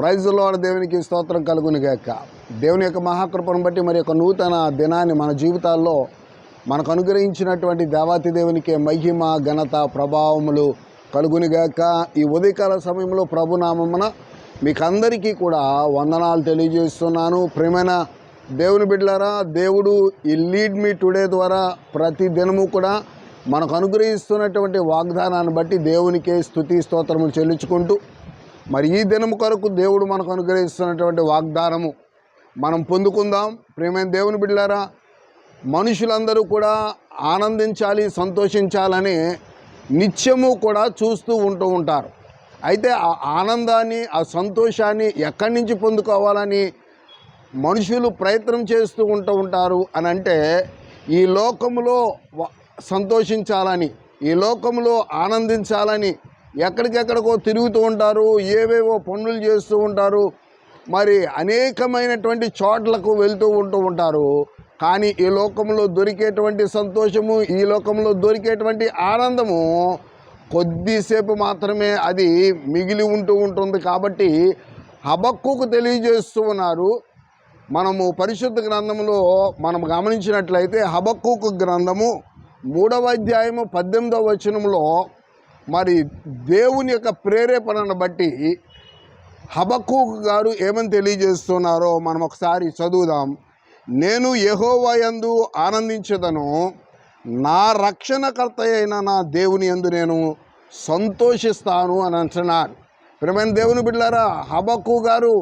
ప్రైజ్లో దేవునికి స్తోత్రం కలుగుని గాక. దేవుని యొక్క మహాకృపను బట్టి మరి యొక్క నూతన దినాన్ని మన జీవితాల్లో మనకు అనుగ్రహించినటువంటి దేవాతి దేవునికి మహిమ ఘనత ప్రభావములు కలుగుని గాక. ఈ ఉదయకాల సమయంలో ప్రభునామమున మీకు అందరికీ కూడా వందనాలు తెలియజేస్తున్నాను. ప్రేమైన దేవుని బిడ్డలారా దేవుడు ఈ లీడ్ మీ టుడే ద్వారా ప్రతి దినము కూడా మనకు అనుగ్రహిస్తున్నటువంటి వాగ్దానాన్ని బట్టి దేవునికే స్తుతి స్తోత్రములు చెల్లించుకుంటూ మరి ఈ దినము కొరకు దేవుడు మనకు అనుగ్రహిస్తున్నటువంటి వాగ్దానము మనం పొందుకుందాం. ప్రేమైన దేవుని బిడ్డారా మనుషులందరూ కూడా ఆనందించాలి సంతోషించాలని నిత్యము కూడా చూస్తూ ఉంటూ ఉంటారు. అయితే ఆ ఆనందాన్ని ఆ సంతోషాన్ని ఎక్కడి నుంచి పొందుకోవాలని మనుషులు ప్రయత్నం చేస్తూ ఉంటూ ఉంటారు అని అంటే ఈ లోకంలో సంతోషించాలని ఈ లోకంలో ఆనందించాలని ఎక్కడికెక్కడికో తిరుగుతూ ఉంటారు ఏవేవో పనులు చేస్తూ ఉంటారు మరి అనేకమైనటువంటి చోట్లకు వెళ్తూ ఉంటూ ఉంటారు. కానీ ఈ లోకంలో దొరికేటువంటి సంతోషము ఈ లోకంలో దొరికేటువంటి ఆనందము కొద్దిసేపు మాత్రమే అది మిగిలి ఉంటూ ఉంటుంది కాబట్టి హబక్కుకు తెలియజేస్తూ ఉన్నారు. మనము పరిశుద్ధ గ్రంథంలో మనం గమనించినట్లయితే హబక్కుకు గ్రంథము మూడవ అధ్యాయము పద్దెనిమిదవ వచనంలో మరి దేవుని యొక్క ప్రేరేపణను బట్టి హబక్కు గారు ఏమని తెలియజేస్తున్నారో మనం ఒకసారి చదువుదాం. నేను యెహోవా యందు ఆనందించదను నా రక్షణకర్త అయిన నా దేవుని యందు నేను సంతోషిస్తాను అని అంటున్నారు ప్రియమైన దేవుని బిడ్డారా హబక్కు గారు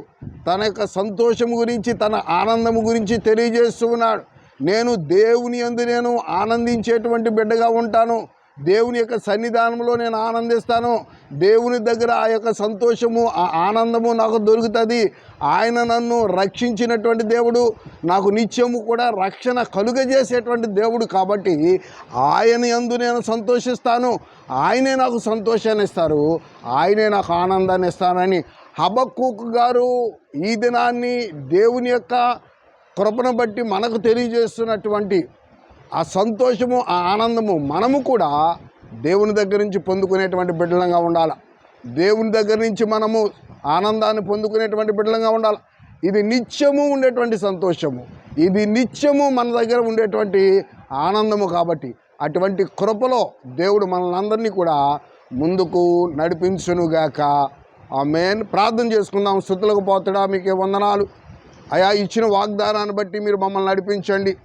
తన యొక్క సంతోషం గురించి తన ఆనందం గురించి తెలియజేస్తున్నాడు నేను దేవుని అందు నేను ఆనందించేటువంటి బిడ్డగా ఉంటాను. దేవుని యొక్క సన్నిధానంలో నేను ఆనందిస్తాను. దేవుని దగ్గర ఆ యొక్క సంతోషము ఆ ఆనందము నాకు దొరుకుతుంది. ఆయన నన్ను రక్షించినటువంటి దేవుడు నాకు నిత్యము కూడా రక్షణ కలుగజేసేటువంటి దేవుడు కాబట్టి ఆయన ఎందు నేను సంతోషిస్తాను. ఆయనే నాకు సంతోషాన్ని ఇస్తారు. ఆయనే నాకు ఆనందాన్ని ఇస్తానని హబక్కూకు గారు ఈ దినాన్ని దేవుని యొక్క కృపను బట్టి మనకు తెలియజేస్తున్నటువంటి ఆ సంతోషము ఆ ఆనందము మనము కూడా దేవుని దగ్గర నుంచి పొందుకునేటువంటి బిడ్డలంగా ఉండాలి. దేవుని దగ్గర నుంచి మనము ఆనందాన్ని పొందుకునేటువంటి బిడ్డలంగా ఉండాలి. ఇది నిత్యము ఉండేటువంటి సంతోషము. ఇది నిత్యము మన దగ్గర ఉండేటువంటి ఆనందము కాబట్టి అటువంటి కృపలో దేవుడు మనల్ని కూడా ముందుకు నడిపించునుగాక. ఆ మెయిన్ ప్రార్థన చేసుకుందాం. స్థుతులకు పోతడా మీకే వందనాలు. అయా ఇచ్చిన వాగ్దానాన్ని బట్టి మీరు మమ్మల్ని నడిపించండి.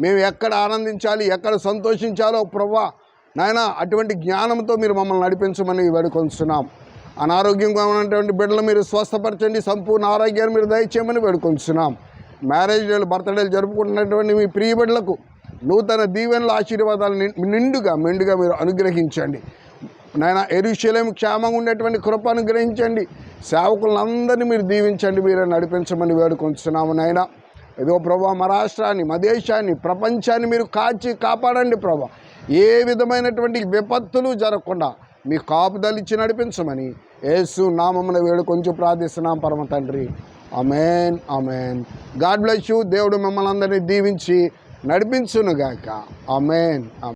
మేము ఎక్కడ ఆనందించాలి ఎక్కడ సంతోషించాలో ప్రవ్వా నాయన అటువంటి జ్ఞానంతో మీరు మమ్మల్ని నడిపించమని వేడుకొంచున్నాం అనారోగ్యంగా ఉన్నటువంటి బిడ్డలు మీరు స్వస్థపరచండి సంపూర్ణ ఆరోగ్యాన్ని మీరు దయచేయమని వేడుకొంచున్నాం మ్యారేజ్ డేలు బర్త్డేలు జరుపుకుంటున్నటువంటి మీ ప్రియ బిడ్డలకు నూతన దీవెనల ఆశీర్వాదాలు నిండుగా మెండుగా మీరు అనుగ్రహించండి. నాయన ఎరుశలేం క్షేమంగా ఉండేటువంటి కృప అనుగ్రహించండి. సేవకులందరినీ మీరు దీవించండి మీరు నడిపించమని వేడుకొంచున్నాము నాయనా. ఏదో ప్రభా మా రాష్ట్రాన్ని మా దేశాన్ని ప్రపంచాన్ని మీరు కాచి కాపాడండి ప్రభా. ఏ విధమైనటువంటి విపత్తులు జరగకుండా మీ కాపుదలిచ్చి నడిపించమని యేసు నామమున వేడుకొంచు ప్రార్థిస్తున్నాం పరమ తండ్రి. Amen amen God bless you. దేవుడు మిమ్మల్ని అందరినీ దీవించి నడిపించునుగాక. అమెన్